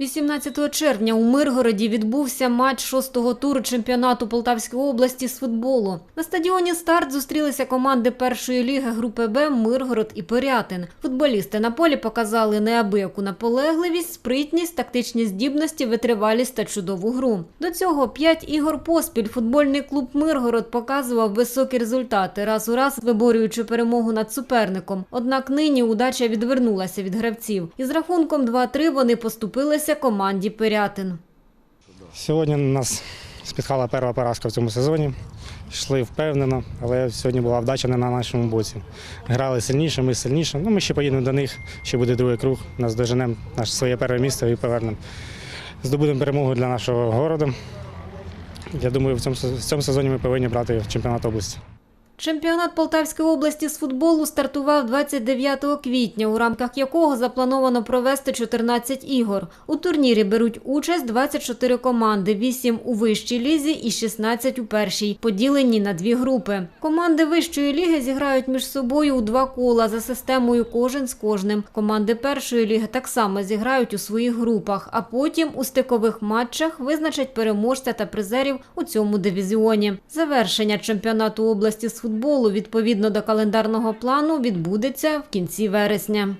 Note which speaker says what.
Speaker 1: 18 червня у Миргороді відбувся матч шостого туру чемпіонату Полтавської області з футболу. На стадіоні «Старт» зустрілися команди першої ліги групи Б Миргород і Пирятин. Футболісти на полі показали неабияку наполегливість, спритність, тактичні здібності, витривалість та чудову гру. До цього п'ять ігор поспіль футбольний клуб Миргород показував високі результати, раз у раз виборюючи перемогу над суперником. Однак нині удача відвернулася від гравців. Із рахунком 2-3 вони поступилися команді Пирятин.
Speaker 2: Сьогодні нас спіткала перша поразка в цьому сезоні. Йшли впевнено, але сьогодні була вдача не на нашому боці. Грали сильніше, ми сильніше. Ну, ми ще поїдемо до них, ще буде другий круг. Нас доженемо наше своє перше місце і повернемо. Здобудемо перемогу для нашого городу. Я думаю, в цьому сезоні ми повинні брати чемпіонат області.
Speaker 1: Чемпіонат Полтавської області з футболу стартував 29 квітня, у рамках якого заплановано провести 14 ігор. У турнірі беруть участь 24 команди, 8 у вищій лізі і 16 у першій, поділені на дві групи. Команди вищої ліги зіграють між собою у два кола за системою кожен з кожним. Команди першої ліги так само зіграють у своїх групах, а потім у стикових матчах визначать переможця та призерів у цьому дивізіоні. Завершення чемпіонату області з футболу відповідно до календарного плану відбудеться в кінці вересня.